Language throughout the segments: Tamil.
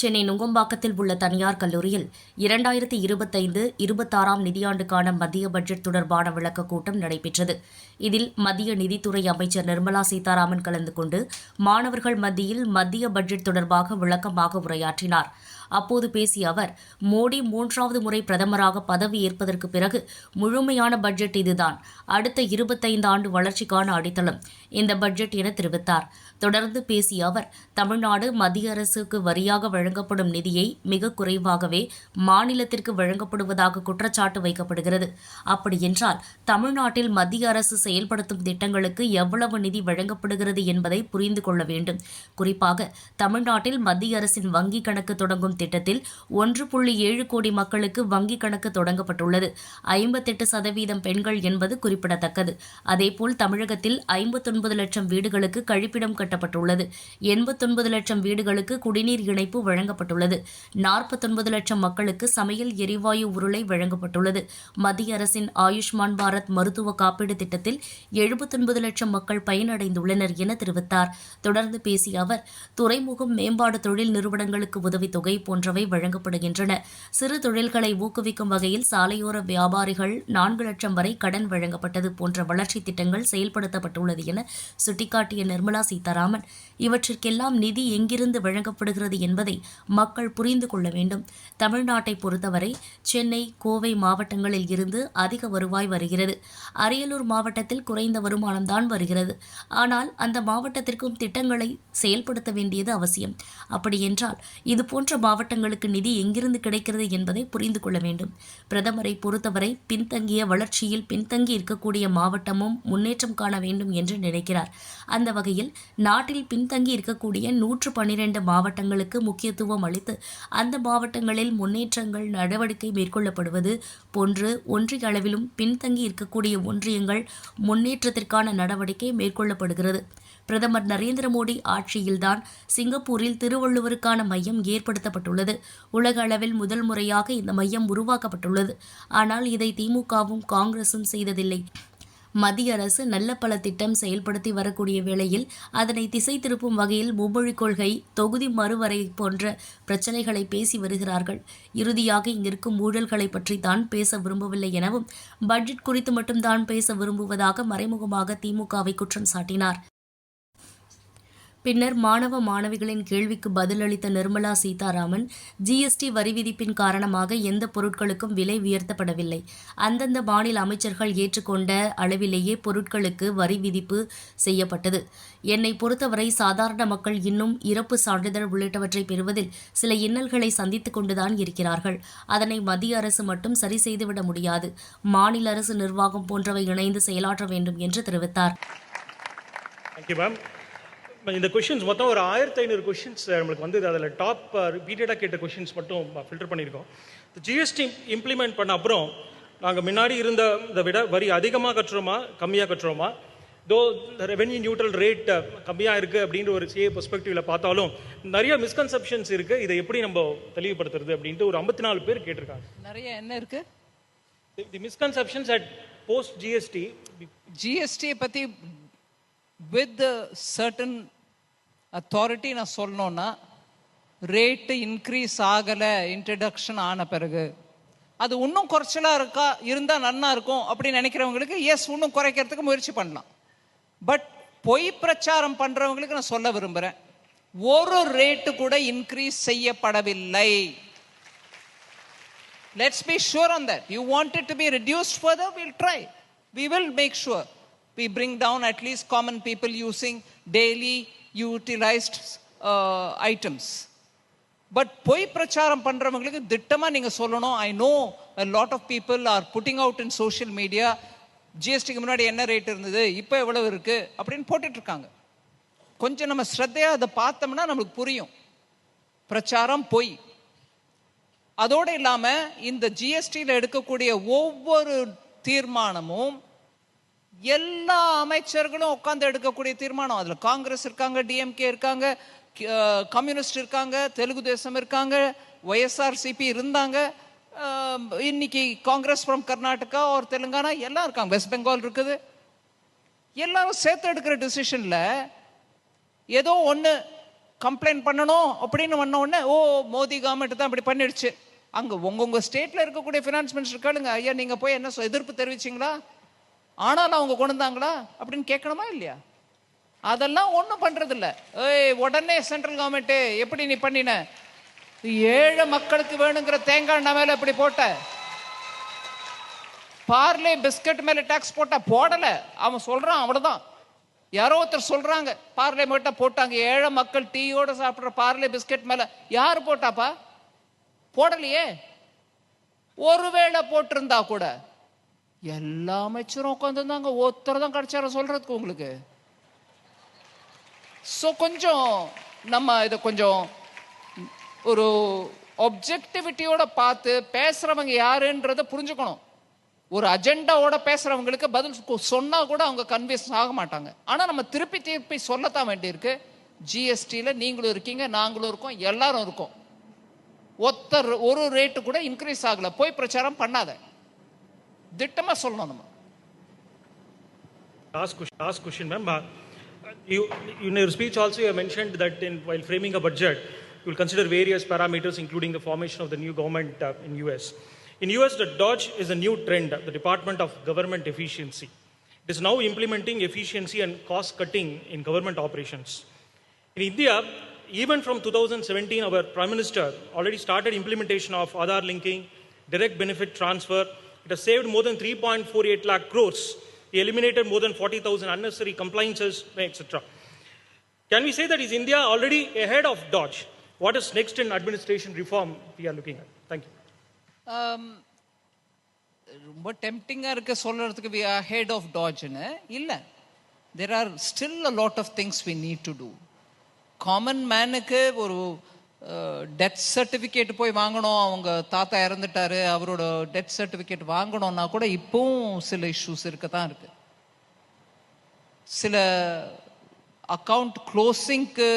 சென்னை நுங்கம்பாக்கத்தில் உள்ள தனியார் கல்லூரியில் இரண்டாயிரத்தி இருபத்தைந்து இருபத்தாறாம் நிதியாண்டுக்கான மத்திய பட்ஜெட் தொடர்பான விளக்கக் கூட்டம் நடைபெற்றது. இதில் மத்திய நிதித்துறை அமைச்சர் நிர்மலா சீதாராமன் கலந்து கொண்டு மாணவர்கள் மத்தியில் மத்திய பட்ஜெட் தொடர்பாக விளக்கமாக உரையாற்றினார். அப்போது பேசிய அவர் மோடி மூன்றாவது முறை பிரதமராக பதவி ஏற்பதற்கு பிறகு முழுமையான பட்ஜெட் இதுதான். அடுத்த இருபத்தைந்து ஆண்டு வளர்ச்சிக்கான அடித்தளம் இந்த பட்ஜெட் என தெரிவித்தார். தொடர்ந்து பேசிய அவர் தமிழ்நாடு மத்திய அரசுக்கு வரியாக வழங்கப்படும் நிதியை மிக குறைவாகவே மாநிலத்திற்கு வழங்கப்படுவதாக குற்றச்சாட்டு வைக்கப்படுகிறது. அப்படியென்றால் தமிழ்நாட்டில் மத்திய அரசு செயல்படுத்தும் திட்டங்களுக்கு எவ்வளவு நிதி வழங்கப்படுகிறது என்பதை புரிந்து கொள்ள வேண்டும். குறிப்பாக தமிழ்நாட்டில் மத்திய அரசின் வங்கி கணக்கு தொடங்கும் திட்டத்தில் ஒன்று புள்ளி ஏழு கோடி மக்களுக்கு வங்கி கணக்கு தொடங்கப்பட்டுள்ளது. ஐம்பத்தெட்டு சதவீதம் பெண்கள் என்பது குறிப்பிடத்தக்கது. அதேபோல் தமிழகத்தில் ஐம்பத்தொன்பது லட்சம் வீடுகளுக்கு கழிப்பிடம் கட்டப்பட்டுள்ளது. எண்பத்தொன்பது லட்சம் வீடுகளுக்கு குடிநீர் இணைப்பு வழங்க வழங்கப்பட்டுள்ளது. நாற்பத்தொன்பது லட்சம் மக்களுக்கு சமையல் எரிவாயு உருளை வழங்கப்பட்டுள்ளது. மத்திய அரசின் ஆயுஷ்மான் பாரத் மருத்துவ காப்பீடு திட்டத்தில் எழுபத்தொன்பது லட்சம் மக்கள் பயனடைந்துள்ளனர் என தெரிவித்தார். தொடர்ந்து பேசிய அவர் துறைமுகம் மேம்பாடு தொழில் நிறுவனங்களுக்கு உதவித்தொகை போன்றவை வழங்கப்படுகின்றன. சிறு தொழில்களை ஊக்குவிக்கும் வகையில் சாலையோர வியாபாரிகள் நான்கு லட்சம் வரை கடன் வழங்கப்பட்டது போன்ற வளர்ச்சி திட்டங்கள் செயல்படுத்தப்பட்டுள்ளது என சுட்டிக்காட்டிய நிர்மலா சீதாராமன். இவற்றிற்கெல்லாம் நிதி எங்கிருந்து வழங்கப்படுகிறது என்பதை மக்கள் புரிந்து கொள்ள வேண்டும். தமிழ்நாட்டை பொறுத்தவரை சென்னை கோவை மாவட்டங்களில் இருந்து அதிக வருவாய் வருகிறது. அரியலூர் மாவட்டத்தில் குறைந்த வருமானம்தான் வருகிறது. ஆனால் அந்த மாவட்டத்திற்கும் திட்டங்களை செயல்படுத்த வேண்டியது அவசியம். அப்படியென்றால் இது போன்ற மாவட்டங்களுக்கு நிதி எங்கிருந்து கிடைக்கிறது என்பதை புரிந்து கொள்ள வேண்டும். பிரதமரை பொறுத்தவரை பின்தங்கிய வளர்ச்சியில் பின்தங்கி இருக்கக்கூடிய மாவட்டமும் முன்னேற்றம் காண வேண்டும் என்று நினைக்கிறார். அந்த வகையில் நாட்டில் பின்தங்கி இருக்கக்கூடிய நூற்று பன்னிரண்டு மாவட்டங்களுக்கு முக்கியத்துவம் அளித்து அந்த மாவட்டங்களில் முன்னேற்றங்கள் நடவடிக்கை மேற்கொள்ளப்படுவது போன்று ஒன்றிய அளவிலும் பின்தங்கி இருக்கக்கூடிய ஒன்றியங்கள் முன்னேற்றத்திற்கான நடவடிக்கை மேற்கொள்ளப்படுகிறது. பிரதமர் நரேந்திர மோடி ஆட்சியில்தான் சிங்கப்பூரில் திருவள்ளுவருக்கான மையம் ஏற்படுத்தப்பட்டுள்ளது. உலக அளவில் முதல் முறையாக இந்த மையம் உருவாக்கப்பட்டுள்ளது. ஆனால் இதை திமுகவும் காங்கிரசும் செய்ததில்லை. மத்திய அரசு நல்ல பல திட்டம் செயல்படுத்தி வரக்கூடிய வேளையில் அதனை திசை திருப்பும் வகையில் மும்மொழிக் கொள்கை தொகுதி மறுவரை போன்ற பிரச்சனைகளை பேசி வருகிறார்கள். இறுதியாக இங்கிருக்கும் ஊழல்களை பற்றி தான் பேச விரும்பவில்லை எனவும் பட்ஜெட் குறித்து மட்டும்தான் பேச விரும்புவதாக மறைமுகமாக திமுகவை குற்றம் சாட்டினார். பின்னர் மாணவ மாணவிகளின் கேள்விக்கு பதிலளித்த நிர்மலா சீதாராமன் ஜிஎஸ்டி வரி விதிப்பின் காரணமாக எந்த பொருட்களுக்கும் விலை உயர்த்தப்படவில்லை. அந்தந்த மாநில அமைச்சர்கள் ஏற்றுக்கொண்ட அளவிலேயே பொருட்களுக்கு வரி விதிப்பு செய்யப்பட்டது. என்னை பொறுத்தவரை சாதாரண மக்கள் இன்னும் இறப்பு சான்றிதழ் உள்ளிட்டவற்றை பெறுவதில் சில இன்னல்களை சந்தித்துக் கொண்டுதான் இருக்கிறார்கள். அதனை மத்திய அரசு மட்டும் சரி செய்துவிட முடியாது. மாநில அரசு நிர்வாகம் போன்றவை இணைந்து செயலாற்ற வேண்டும் என்று தெரிவித்தார். இந்த கொஷின்ஸ் மொத்தம் ஒரு ஆயிரத்தி ஐநூறு கொஷின்ஸ் நம்மளுக்கு வந்தது. அதில் டாப் ரிப்பீட்டடாக கேட்ட கொஷின்ஸ் மட்டும் ஃபில்டர் பண்ணியிருக்கோம். ஜிஎஸ்டி இம்ப்ளிமெண்ட் பண்ண அப்புறம் நாங்கள் முன்னாடி இருந்த இதை விட வரி அதிகமாக கட்டுறோமா? கம்மியாக கட்டுறோமா? தோ ரெவென்யூ நியூட்ரல் ரேட் கம்மியாக இருக்குது அப்படின்ற ஒரு சிஏ பெர்ஸ்பெக்டிவில் பார்த்தாலும் நிறைய மிஸ்கன்செப்ஷன்ஸ் இருக்குது இதை எப்படி நம்ம தெளிவுபடுத்துறது அப்படின்ட்டு ஒரு ஐம்பத்தி நாலு பேர் கேட்டிருக்காங்க. நிறைய என்ன இருக்கு? The misconceptions at post GST ஜிஎஸ்டியை பத்தி வித் சர்டன் அத்தாரிட்டி நான் சொல்லணும்னா ரேட்டு இன்க்ரீஸ் ஆகலை இன்ட்ரடக்ஷன் ஆன பிறகு. அது இன்னும் குறைச்சலாக இருக்கா? இருந்தால் நன்னா இருக்கும். அப்படின்னு நினைக்கிறவங்களுக்கு எஸ் இன்னும் குறைக்கிறதுக்கு முயற்சி பண்ணலாம். பட் பொய் பிரச்சாரம் பண்ணுறவங்களுக்கு நான் சொல்ல விரும்புகிறேன் ஒரு ரேட்டு கூட இன்க்ரீஸ் செய்யப்படவில்லை. Let's be sure on that you want it to be reduced further will try we will make sure we bring down at least common people using daily utilized uh, items. But பொய் பிரச்சாரம் பண்ணுறவங்களுக்கு திட்டமாக நீங்கள் சொல்லணும். I know lot of of are putting out in social media ஜிஎஸ்டிக்கு முன்னாடி என்ன ரேட் இருந்தது இப்போ எவ்வளவு இருக்குது அப்படின்னு போட்டுட்ருக்காங்க. கொஞ்சம் நம்ம ஸ்ரத்தையாக அதை பார்த்தோம்னா நம்மளுக்கு புரியும். பிரச்சாரம் பொய். அதோடு இல்லாமல் இந்த ஜிஎஸ்டியில் எடுக்கக்கூடிய ஒவ்வொரு தீர்மானமும் எல்லா அமைச்சர்களும் உட்காந்து எடுக்கக்கூடிய தீர்மானம். அதில் காங்கிரஸ் இருக்காங்க டிஎம்கே இருக்காங்க கம்யூனிஸ்ட் இருக்காங்க தெலுங்கு தேசம் இருக்காங்க ஒய்எஸ்ஆர்சிபி இருந்தாங்க. இன்னைக்கு காங்கிரஸ் ஃப்ரம் கர்நாடகா ஒரு தெலுங்கானா எல்லாம் இருக்காங்க. வெஸ்ட் பெங்கால் இருக்குது. எல்லாரும் சேர்த்து எடுக்கிற டிசிஷனில் ஏதோ ஒன்று கம்ப்ளைண்ட் பண்ணணும் அப்படின்னு வந்த உடனே ஓ மோடி கவர்மெண்ட் தான் இப்படி பண்ணிடுச்சு. அங்கே உங்கவுங்க ஸ்டேட்டில் இருக்கக்கூடிய ஃபினான்ஸ் மினிஸ்டர் கேளுங்க. ஐயா நீங்கள் போய் என்ன சொ- எதிர்ப்பு தெரிவிச்சிங்களா? ஆனால் அவங்க கொண்டு வந்தாங்களா அப்படின்னு கேட்கணுமா இல்லையா? அதெல்லாம் ஒன்றும் பண்ணுறதில்ல ஏய் உடனே சென்ட்ரல் கவர்மெண்ட்டு எப்படி நீ பண்ணின? ஏழை மக்களுக்கு வேணுங்கிற தேங்காய் எண்ணெய் மேலே இப்படி போட்ட. பார்லே பிஸ்கட் மேலே டேக்ஸ் போட்டா போடலை. அவன் சொல்கிறான் அவ்வளோதான் யாரோ ஒருத்தர் சொல்கிறாங்க பார்லே மட்டும் போட்டாங்க. ஏழை மக்கள் டீயோடு சாப்பிட்ற பார்லே பிஸ்கட் மேலே. யார் போட்டாப்பா? போடலையே. ஒருவேளை போட்டிருந்தா கூட எல்லா அமைச்சரும் உட்காந்துருந்தாங்க ஒருத்தர் தான் கிடைச்சார சொல்றதுக்கு உங்களுக்கு. ஸோ கொஞ்சம் நம்ம இதை கொஞ்சம் ஒரு ஒப்ஜெக்டிவிட்டியோட பார்த்து பேசுறவங்க யாருன்றதை புரிஞ்சுக்கணும். ஒரு அஜெண்டாவோட பேசுறவங்களுக்கு பதில் சொன்னா கூட அவங்க கன்வின்ஸ் ஆக மாட்டாங்க. ஆனா நம்ம திருப்பி திருப்பி சொல்லத்தான் வேண்டியிருக்கு. ஜிஎஸ்டியில் நீங்களும் இருக்கீங்க நாங்களும் இருக்கோம் எல்லாரும் இருக்கோம். ஒத்தர் ஒரு ரேட்டு கூட இன்க்ரீஸ் ஆகல. போய் பிரச்சாரம் பண்ணாத. திட்டமா சொல்லணும் நம்ம Last question, last question, ma'am. Uh, You, in your speech also, you have mentioned that in, while framing a budget, you will consider various parameters, including the formation of the new government uh, in US. In US, the Dodge is a new trend, the Department of Government Efficiency. It is now implementing efficiency and cost cutting in government operations. In India, even from 2017, our Prime Minister already started implementation of Aadhaar linking, direct benefit transfer. It has saved more than 3.48 lakh crores. He eliminated more than 40,000 unnecessary compliances, etc. Can we say that is India already ahead of Dodge? What is next in administration reform we are looking at? Thank you. Um, ரொம்ப டெம்டிங்காக இருக்க சொல்கிறதுக்கு வி ஆர் ஹெட் ஆஃப் டாஜ்னு இல்லை there are still a lot of things we need to do common மேனுக்கு ஒரு டெத் சர்டிஃபிகேட் போய் வாங்கணும். அவங்க தாத்தா இறந்துட்டாரு. அவரோட டெத் சர்டிஃபிகேட் வாங்கணும்னா கூட இப்போவும் சில இஷ்யூஸ் இருக்க தான் இருக்கு. சில அக்கவுண்ட் க்ளோஸிங்க்கு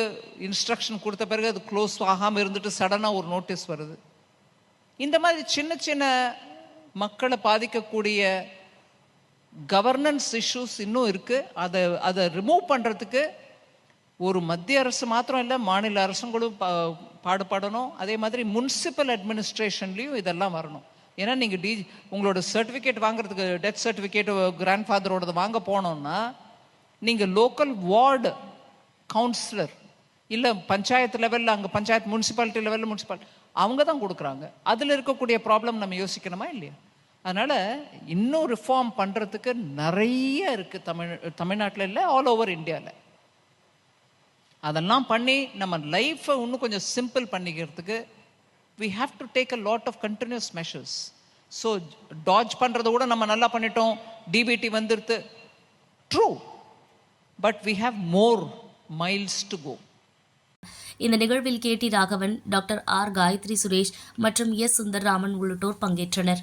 இன்ஸ்ட்ரக்ஷன் கொடுத்த பிறகு அது க்ளோஸ் ஆகாமல் இருந்துட்டு சடனாக ஒரு நோட்டீஸ் வருது. இந்த மாதிரி சின்ன சின்ன மக்களை பாதிக்கக்கூடிய கவர்னன்ஸ் இஷ்யூஸ் இன்னும் இருக்குது அதை அதை ரிமூவ் பண்ணுறதுக்கு ஒரு மத்திய அரசு மாத்திரம் இல்லை மாநில அரசுங்களும் பா பாடுபடணும். அதே மாதிரி முனிசிபல் அட்மினிஸ்ட்ரேஷன்லேயும் இதெல்லாம் வரணும். ஏன்னா நீங்கள் டி உங்களோட சர்டிஃபிகேட் வாங்குறதுக்கு டெத் சர்டிஃபிகேட் கிராண்ட் ஃபாதரோடது வாங்க போனோம்னா நீங்கள் லோக்கல் வார்டு கவுன்சிலர் இல்லை பஞ்சாயத்து லெவலில் அங்கே பஞ்சாயத்து முனிசிபாலிட்டி லெவலில் முனிசிபாலிட்டி அவங்க தான் கொடுக்குறாங்க. அதில் இருக்கக்கூடிய ப்ராப்ளம் நம்ம யோசிக்கணுமா இல்லையா? அதனால் இன்னும் ரிஃபார்ம் பண்ணுறதுக்கு நிறைய இருக்குது தமிழ் தமிழ்நாட்டில் இல்லை ஆல் ஓவர் இந்தியாவில் அதெல்லாம் பண்ணி நம்ம லைஃப்பை இன்னும் கொஞ்சம் சிம்பிள் பண்ணிக்கிறதுக்கு we have to take a lot of continuous measures so டாஜ் பண்ணுறத கூட நம்ம நல்லா பண்ணிட்டோம். டிபிடி வந்துடுது true but we have more miles to go இந்த நிகழ்வில் K T Raghavan doctor R Gayathri Suresh மற்றும் எஸ் சுந்தர்ராமன் உள்ளிட்டோர் பங்கேற்றனர்.